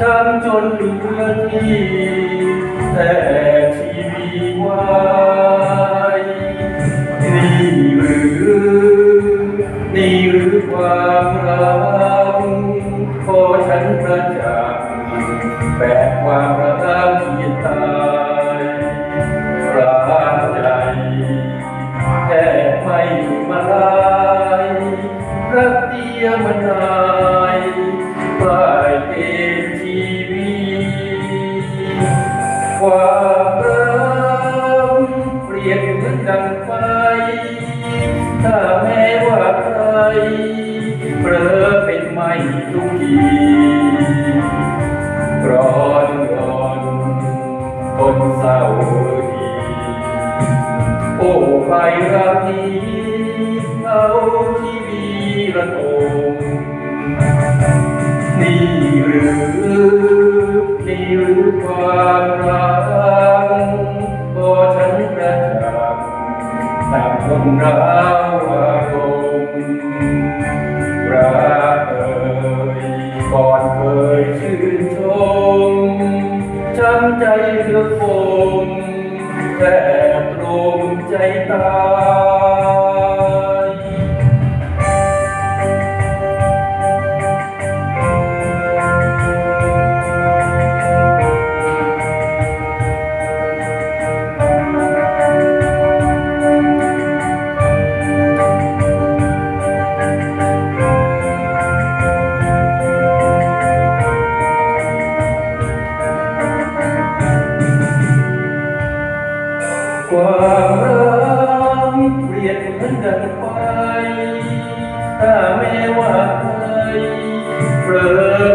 ช้ำจนเหลือที่แต่ชีวีไว้นี่หรือนี่หรือความรักพอฉันประจักษ์แบกความรักที่ตายร้าใจแค่ไม่มาลายรักเดียวมันนา ความรักเปลี่ยนเหมือนดังไฟ ถ้าแม้ว่าใครเผลอเป็นไม่ทุกทีร้อนร้อนคนเศร้าดีโอ้ไฟรักนี้เอาที่วีระทมนี่หรือ หนักคนร้าวอารมณ์รักเอ่ยก่อนเคยชื่นชมจำใจเรือคงแทบตรมใจตา ความรักเปลี่ยนเหมือนดังไฟถ้าแม้ว่าใครเผลอ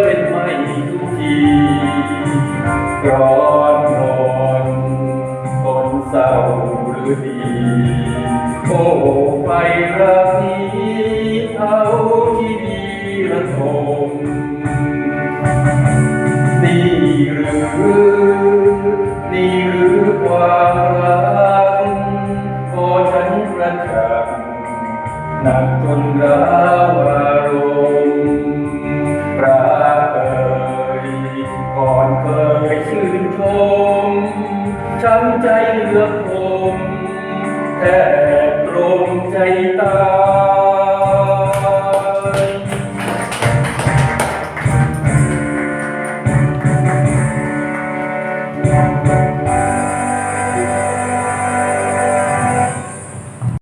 เป็นไม่ทุกทีร้อนร้อนคนเศร้าหรือดีโอ้ไฟรักนี้เอาที่ดีระทมนี่หรือ มช้ำใจเหลือผมแทบตรงใจตา